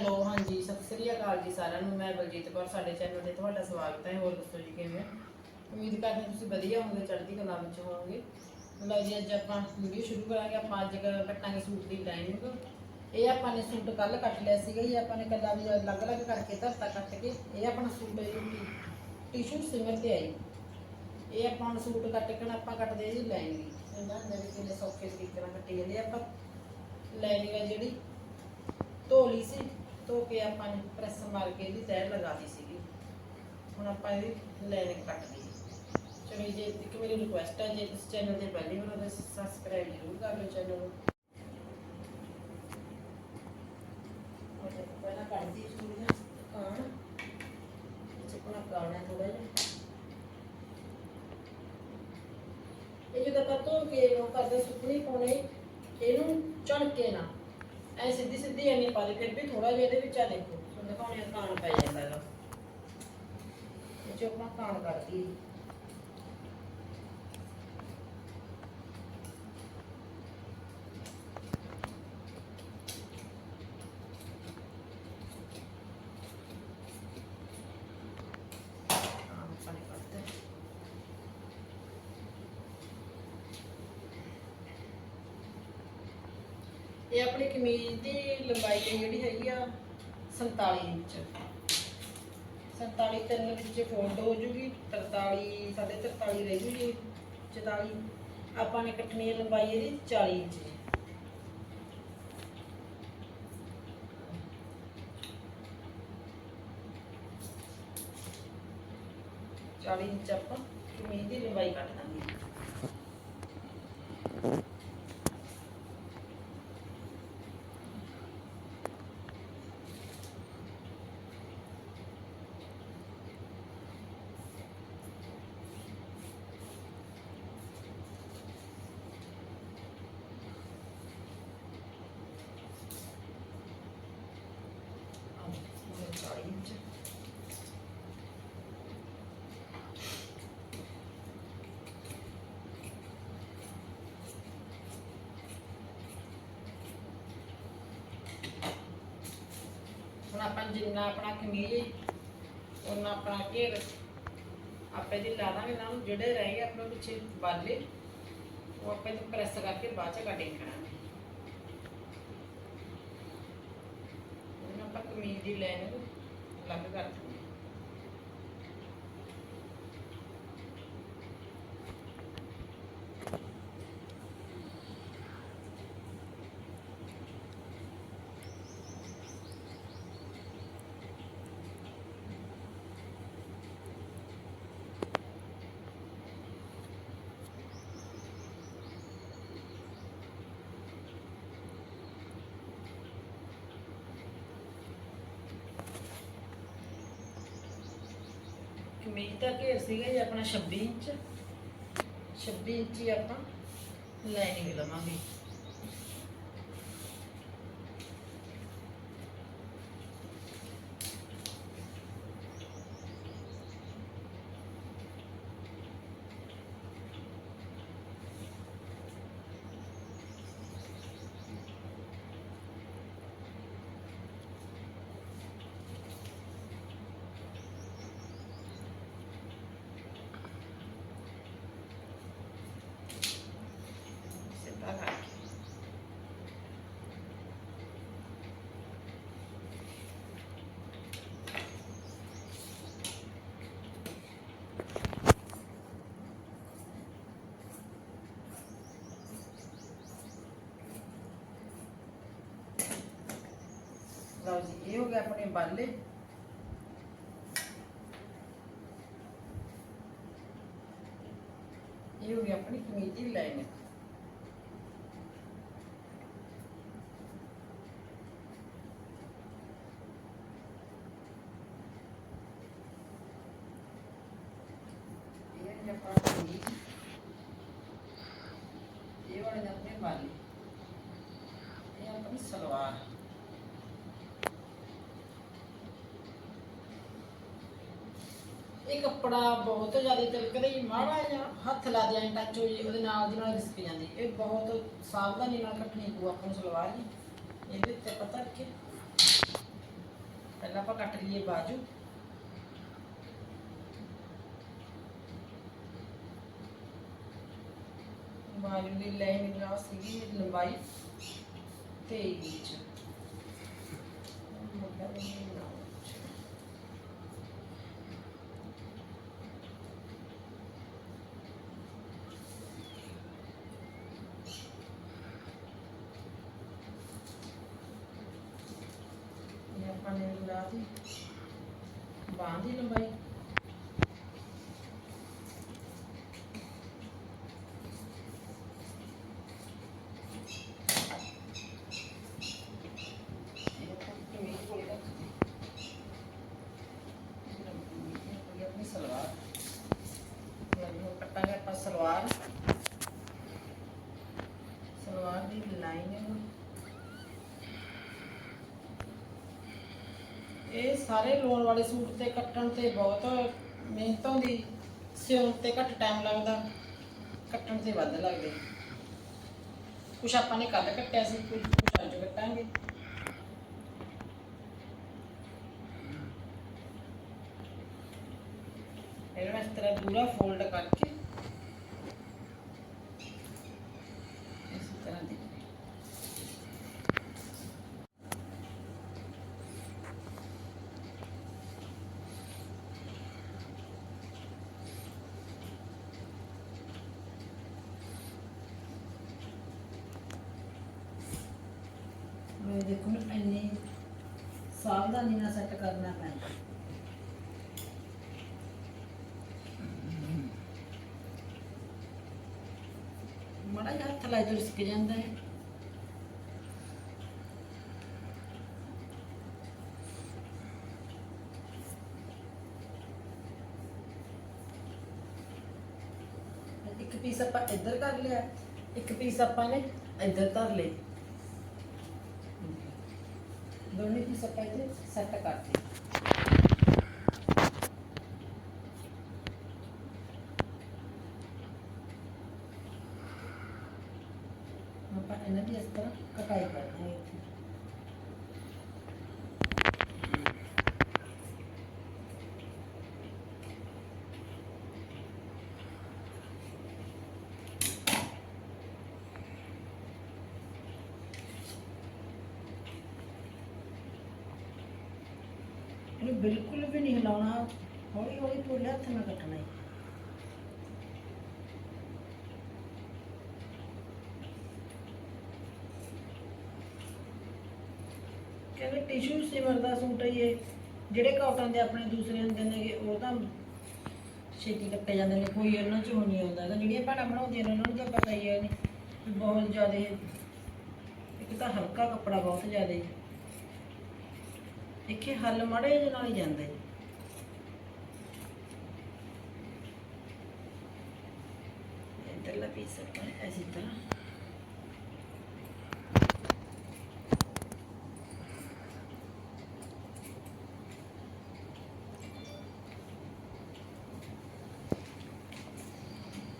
Hello, ਹਾਂਜੀ, ਸਤਿ ਸ੍ਰੀ ਅਕਾਲ ਜੀ ਸਾਰਿਆਂ ਨੂੰ। ਮੈਂ ਬਲਜੀਤ ਕੌਰ, ਸਾਡੇ ਚੈਨਲ ਤੇ ਤੁਹਾਡਾ ਸਵਾਗਤ ਹੈ। ਹੋਰ ਦੱਸੋ ਜੀ ਕਿਵੇਂ? ਉਮੀਦ ਕਰਦੇ ਤੁਸੀਂ ਵਧੀਆ ਹੋਵੋਗੇ, ਚੜ੍ਹਦੀ ਕਲਾ ਵਿੱਚ ਹੋਵੋਗੇ। ਲਓ ਜੀ, ਅੱਜ ਆਪਾਂ ਵੀਡੀਓ ਸ਼ੁਰੂ ਕਰਾਂਗੇ। ਆਪਾਂ ਅੱਜ ਕੱਟਾਂਗੇ ਸੂਟ ਦੀ ਲਾਈਨਿੰਗ ਇਹ ਆਪਾਂ ਨੇ ਸੂਟ ਕੱਲ ਕੱਟ ਲਿਆ ਸੀਗਾ ਜੀ। ਆਪਾਂ ਨੇ ਕੱਲਾ ਵੀ ਅਲੱਗ-ਅਲੱਗ ਕਰਕੇ ਧਰਤਾ ਕੱਟ ਕੇ। ਇਹ ਆਪਣਾ ਸੂਟ ਹੈ ਟਿਸ਼ੂ ਸਿਮਰ ਤੇ ਆਈ। ਇਹ ਆਪਾਂ ਹੁਣ ਸੂਟ ਕੱਟ ਕੇ ਆਪਾਂ ਕੱਟਦੇ ਹਾਂ ਜੀ ਲਾਈਨਿੰਗ ਇਹਨਾਂ ਦੇ ਕਿੰਨੇ ਸੌਖੇ ਤਰੀਕੇ ਨਾਲ ਕੱਟੀ ਜਾਂਦੀ ਆਪਾਂ। ਲਾਈਨਿੰਗ ਹੈ ਜਿਹੜੀ ਧੋ ਲਈ ਸੀ। ਧੋ ਕੇ ਆਪਾਂ ਨੇ ਪ੍ਰੈਸ ਮਾਰ ਕੇ ਇਹਦੀ ਤੈਅ ਲਗਾ ਦਿੱਤੀ ਸੀਗੀ। ਹੁਣ ਆਪਾਂ ਇਹਦੀ ਲਾਈਨਿੰਗ ਕੱਟ ਲਈ ਚਲੋ ਜੀ ਇੱਕ ਮੇਰੀ ਰਿਕੁਐਸਟ ਹੈ ਜੇ ਇਸ ਚੈਨਲ ਤੇ ਪਹਿਲੀ ਵਾਰ ਹੋ ਸਬਸਕ੍ਰਾਈਬ ਜ਼ਰੂਰ ਕਰ ਲਓ ਚੈਨਲ ਨੂੰ। ਪਹਿਲਾਂ ਕੱਢਦੀ ਸੂਈ ਨਾ ਕਾਣ। ਇਹ ਕਾਣਾ ਥੋੜਾ ਜਿਹਾ। ਇਹ ਜਦੋਂ ਆਪਾਂ ਧੋ ਕੇ ਉਹ ਕਰਦੇ ਸੁੱਕਣੀ ਪਾਉਣੇ, ਇਹਨੂੰ ਝਣਕੇ ਨਾ ਐ ਸਿੱਧੀ ਸਿੱਧੀ ਐ ਨਹੀਂ ਪਾਦੇ ਫਿਰ ਵੀ ਥੋੜਾ ਜਿਹਾ ਇਹਦੇ ਵਿੱਚ ਆ ਦੇਖੋ। ਤੁਹਾਨੂੰ ਦਿਖਾਉਣੇ ਕਾਣ ਪੈ ਜਾਂਦਾ ਹੈਗਾ ਇਹ ਆਪਾਂ ਕਾਣ ਕੱਢਦੀ ਕਾਣ ਆਪਾਂ ਨੇ ਕੱਢਤੇ ਇਹ ਆਪਣੀ ਕਮੀਜ਼ ਦੀ ਲੰਬਾਈ ਜਿਹੜੀ ਹੈਗੀ ਆ 47 ਇੰਚ। 47 ਤਿੰਨ ਵਿੱਚ ਫੋਲਡ ਹੋ ਜੂਗੀ 43 ਸਾਢੇ 43 ਰਹਿ ਜੂਗੀ 44 ਆਪਾਂ ਨੇ ਕੱਟਣੀ ਲੰਬਾਈ ਇਹਦੀ 40 ਇੰਚ ਚਾਲੀ ਇੰਚ ਆਪਾਂ ਕਮੀਜ਼ ਦੀ ਲੰਬਾਈ ਕੱਟ ਦਾਂਗੇ ਚਾਲੀ ਇੰਚ ਹੁਣ ਆਪਾਂ ਜਿੰਨਾ ਆਪਣਾ ਕਮੀਜ਼ ਉਹਨਾਂ ਆਪਣਾ ਘੇਰ ਆਪੇ ਦੀ ਲਾ ਦਾਂਗੇ ਨਾ ਜਿਹੜੇ ਰਹਿ ਗਏ ਆਪਣੇ ਪਿੱਛੇ ਬਾਲੇ, ਉਹ ਆਪੇ ਨੂੰ ਪ੍ਰੈਸ ਕਰਕੇ ਬਾਅਦ ਚ ਕੱਢੇ ਕਰਾਂਗੇ। ਹੁਣ ਆਪਾਂ ਕਮੀਜ਼ ਦੀ ਲਾਈਨ ਅਲੱਗ ਕਰ ਦਿੰਦੇ ਕਮੀਜ਼ ਦਾ ਘੇਰ ਸੀਗਾ ਜੀ ਆਪਣਾ 26 ਇੰਚ 26 ਇੰਚ ਹੀ ਆਪਾਂ ਲਾਈਨਿੰਗ ਲਵਾਂਗੇ ਸਿੱਧਾ ਕਰਕੇ ਲਓ ਜੀ ਇਹ ਹੋ ਗਿਆ ਆਪਣੇ ਬਾਲੇ। ਇਹ ਹੋ ਗਿਆ ਆਪਣੀ ਕਮੀਜ਼ ਦੀ ਲਾਈਨ ਇਹ ਹੈ ਆਪਣਾ ਕਮੀਜ਼ ਇਹ ਵਾਲੇ ਨੇ ਆਪਣੇ ਬਾਲੇ ਇਹ ਆਪਣੀ ਸਲਵਾਰ ਇਹ ਕੱਪੜਾ ਬਹੁਤ ਜ਼ਿਆਦਾ ਤਿਲਕਦਾ ਹੀ ਮਾੜਾ ਜਿਹਾ ਹੱਥ ਲਾ ਦਿਆਂ ਟੱਚ ਹੋ ਜੇ, ਉਹਦੇ ਨਾਲ ਦੀ ਨਾਲ ਰਿਸਕ ਜਾਂਦੀ। ਇਹ ਬਹੁਤ ਸਾਵਧਾਨੀ ਨਾਲ ਕੱਟਣੀ ਪਊ ਆਪਾਂ ਨੂੰ ਸਲਵਾਰ ਜੀ। ਇਹਦੇ ਉੱਤੇ ਪਤਾ ਰੱਖੇ ਪਹਿਲਾਂ ਆਪਾਂ ਕੱਟ ਲਈਏ ਬਾਜੂ। ਬਾਜੂ ਦੀ ਲਾਈਨ ਜਿਹੜਾ ਸੀਗੀ ਲੰਬਾਈ 23 ਇੰਚ ਮਤਲਬ ਇਹ ਨੌ ਇੰਚ। ਇਹ ਆਪਾਂ ਨੇ ਲਾ ਬਾਂਹ ਦੀ ਲੰਬਾਈ ਇਹ ਆਪਾਂ ਕਿਵੇਂ ਕੋਲ ਰੱਖਦੇ ਇਹ ਆਪਣੀ ਸਲਵਾਰ ਇਹ ਹੁਣ ਕੱਟਾਂਗੇ ਆਪਾਂ ਸਲਵਾਰ ਸਲਵਾਰ ਦੀ ਲਾਈਨਿੰਗ ਇਹ ਸਾਰੇ ਲੋਨ ਵਾਲੇ ਸੂਟ ਤੇ ਕੱਟਣ ਤੇ ਬਹੁਤ ਮਿਹਨਤ ਹੁੰਦੀ। ਸਿਉਣ ਤੇ ਘੱਟ ਟਾਈਮ ਲੱਗਦਾ, ਕੱਟਣ ਤੇ ਵੱਧ ਲੱਗਦੇ। ਕੁਛ ਆਪਾਂ ਨੇ ਕੱਲ ਕੱਟਿਆ ਸੀ ਕੁਝ ਕੁਛ ਅੱਜ ਕੱਟਾਂਗੇ। ਫਿਰ ਇਸ ਤਰ੍ਹਾਂ ਪੂਰਾ ਫੋਲਡ ਕਰਕੇ ਇਸੇ ਤਰ੍ਹਾਂ ਦੀ ਮੈਂ ਦੇਖੋ ਨਾ ਇੰਨੀ ਸਾਵਧਾਨੀ ਨਾਲ ਸੈੱਟ ਕਰਨਾ ਪੈਂਦਾ ਮੜਾ ਜਿਹਾ ਹੱਥ ਲਾਈ ਰਿਸਕ ਜਾਂਦਾ ਹੈ। ਇੱਕ ਪੀਸ ਆਪਾਂ ਇੱਧਰ ਕਰ ਲਿਆ, ਇੱਕ ਪੀਸ ਆਪਾਂ ਨੇ ਇੱਧਰ ਧਰ ਲਏ। ਦੋਨੇ ਪੀਸ ਆਪਾਂ ਇੱਥੇ ਸੈੱਟ ਕਰਤੇ। ਆਪਾਂ ਇਹਨਾਂ ਦੀ ਇਸ ਤਰ੍ਹਾਂ ਕਟਾਈ ਕਰਨੀ ਹੈ ਇੱਥੇ ਇਹਨੂੰ ਬਿਲਕੁਲ ਵੀ ਨਹੀਂ ਹਿਲਾਉਣਾ। ਹੌਲੀ ਹੌਲੀ ਪੂਰੇ ਹੱਥ ਨਾਲ ਕੱਟਣਾ ਹੈ। ਕਹਿੰਦੇ ਟਿਸ਼ੂ ਸਿਮਰ ਦਾ ਸੂਟ ਹੈ ਇਹ। ਜਿਹੜੇ ਕਾਟਨ ਦੇ ਆਪਣੇ ਦੂਸਰੇ ਹੁੰਦੇ ਨੇ ਉਹ ਤਾਂ ਛੇਤੀ ਕੱਟੇ ਜਾਂਦੇ ਨੇ, ਕੋਈ ਉਹਨਾਂ ਚ ਉਹ ਨਹੀਂ ਆਉਂਦਾ ਹੈਗਾ। ਜਿਹੜੀਆਂ ਭੈਣਾਂ ਬਣਾਉਂਦੀਆਂ ਨੇ, ਉਹਨਾਂ ਨੂੰ ਤਾਂ ਪਤਾ ਹੀ ਹੈ ਨਹੀਂ ਬਹੁਤ ਜ਼ਿਆਦਾ, ਇੱਕ ਤਾਂ ਹਲਕਾ ਕੱਪੜਾ ਬਹੁਤ ਜ਼ਿਆਦਾ। ਹੈ ਦੇਖੇ ਹੱਲ ਮੜੇ ਜਿਹੇ ਨਾਲ ਹੀ ਜਾਂਦਾ। ਜੀ ਇੱਧਰਲਾ ਪੀਸ ਆਪਾਂ ਇਸੇ ਤਰ੍ਹਾਂ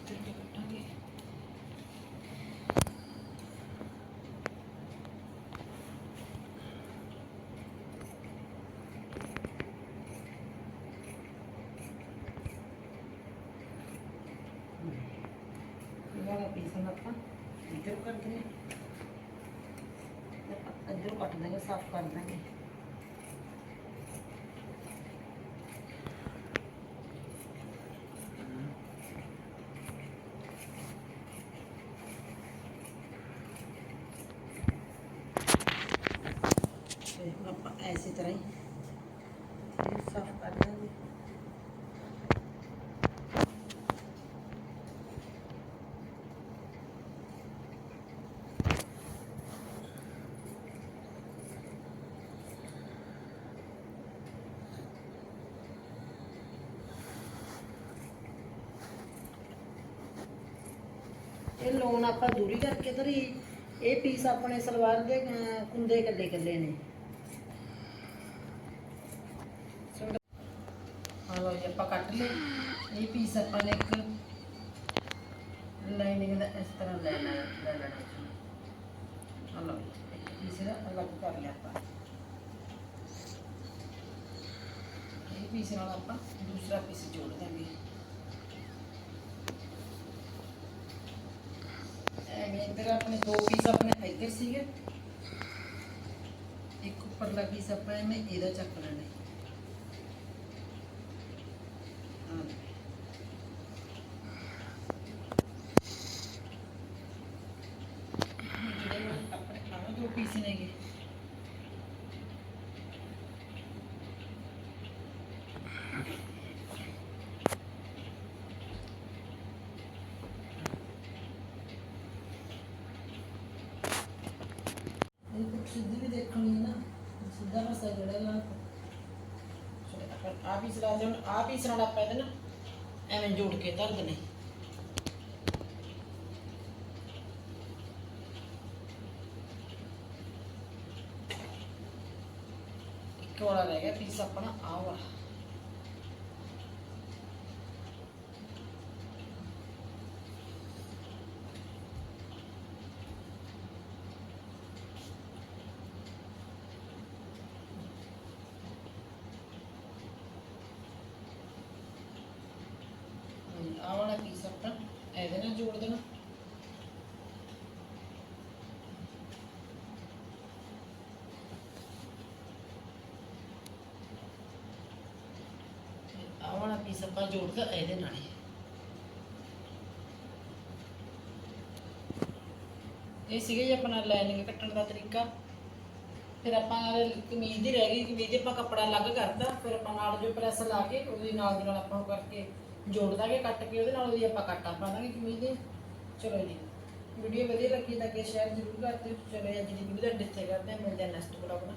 ਇੱਧਰ ਤੋਂ ਕੱਟਾਂਗੇ ਇਹ ਵਾਲਾ ਪੀਸ ਹੁਣ ਆਪਾਂ ਇੱਧਰ ਕਰ ਦਿੰਦੇ ਹਾਂ ਤੇ ਇੱਧਰ ਕੱਟ ਦਾਂਗੇ ਸਾਫ਼ ਕਰ ਦਾਂਗੇ ਤੇ ਹੁਣ ਆਪਾਂ ਐਸੀ ਤਰ੍ਹਾਂ ਹੀ ਇਹ ਸਾਫ਼ ਕਰ ਦਾਂਗੇ ਇਹ ਲੋਨ ਆਪਾਂ ਦੂਰੀ ਕਰਕੇ ਧਰੀ ਇਹ ਪੀਸ ਆਪਣੇ ਸਲਵਾਰ ਦੇ ਅਹ, ਕੁੰਦੇ ਕੱਲੇ ਕੱਲੇ ਨੇ। ਹਾਂ ਲੋ ਜੀ ਆਪਾਂ ਕੱਟ ਲਏ। ਇਹ ਪੀਸ ਆਪਾਂ ਨੇ ਇੱਕ ਲਾਈਨਿੰਗ ਦਾ ਇਸ ਤਰ੍ਹਾਂ ਲੈ ਲੈਣਾ ਲੈ ਲੈਣਾ ਹਾਂ ਲੋ ਇੱਕ ਪੀਸ ਦਾ ਅਲੱਗ ਕਰ ਲਿਆ ਆਪਾਂ। ਪੀਸ ਨਾਲ ਆਪਾਂ ਦੂਸਰਾ ਪੀਸ ਜੋੜ ਦਾਂਗੇ। ਐਵੇਂ ਆਪਣੇ ਦੋ ਪੀਸ ਆਪਣੇ ਇੱਧਰ ਸੀਗੇ। ਇੱਕ ਉੱਪਰਲਾ ਪੀਸ ਆਪਾਂ ਐਵੇਂ ਇਹਦਾ ਚੱਕ ਲੈਣਾ ਹੈ। ਆਹ ਲਓ। ਜਿਹੜੇ ਆਪਣੇ ਆਹ ਦੋ ਪੀਸ ਨੇਗੇ ਇਹ ਕੁਛ ਸਿੱਧੀ ਵੀ ਦੇਖਣੀ ਹੈ ਨਾ ਸਿੱਧਾ ਪਾਸਾ ਜਿਹੜਾ ਲਾ ਆ ਪੀਸ ਲਾ ਦੇ ਹੁਣ ਆ ਪੀਸ ਨਾਲ ਆਪਾਂ ਇਹਦੇ ਨਾ ਐਵੇਂ ਜੋੜ ਕੇ ਧਰ ਦਨੇ ਇੱਕ ਵਾਲਾ ਰਹਿ ਗਿਆ ਪੀਸ ਆਪਣਾ ਆ ਵਾਲਾ ਆ ਵਾਲਾ ਪੀਸ ਆਪਾਂ ਇਹਦੇ ਨਾਲ ਜੋੜ ਦੇਣਾ। ਆ ਵਾਲਾ ਪੀਸ ਆਪਾਂ ਜੋੜਦਾ ਇਹਦੇ ਨਾਲ ਇਹ ਸੀਗਾ ਜੀ ਆਪਣਾ ਲਾਈਨਿੰਗ ਕੱਟਣ ਦਾ ਤਰੀਕਾ। ਫਿਰ ਆਪਾਂ ਕਮੀਜ਼ ਦੀ ਰਹਿ ਗਈ, ਕਮੀਜ਼ ਦੇ ਆਪਾਂ ਕੱਪੜਾ ਅਲੱਗ ਕਰਤਾ, ਫਿਰ ਆਪਾਂ ਨਾਲ ਜੋ ਪ੍ਰੈਸ ਲਾ ਕੇ ਉਹਦੇ ਨਾਲ ਦੀ ਨਾਲ ਆਪਾਂ ਕਰਕੇ ਜੋੜ ਦਾਂਗੇ ਕੱਟ ਕੇ, ਉਹਦੇ ਨਾਲ ਉਹਦੀ ਆਪਾਂ ਕੱਟਾਂ ਪਾ ਦਾਂਗੇ ਕਮੀਜ਼ ਦੇ। ਚਲੋ ਜੀ ਵੀਡੀਓ ਵਧੀਆ ਲੱਗੀ ਤਾਂ ਕਿ ਸ਼ੇਅਰ ਜ਼ਰੂਰ ਕਰ ਦਿਓ। ਚਲੋ ਅੱਜ ਦੀ ਵੀਡੀਓ ਦਾ ਡਿੱਥੇ ਕਰਦੇ ਹਾਂ, ਮਿਲਦੇ ਹਾਂ ਨੈਕਸਟ ਵਲੌਗ ਨਾਲ।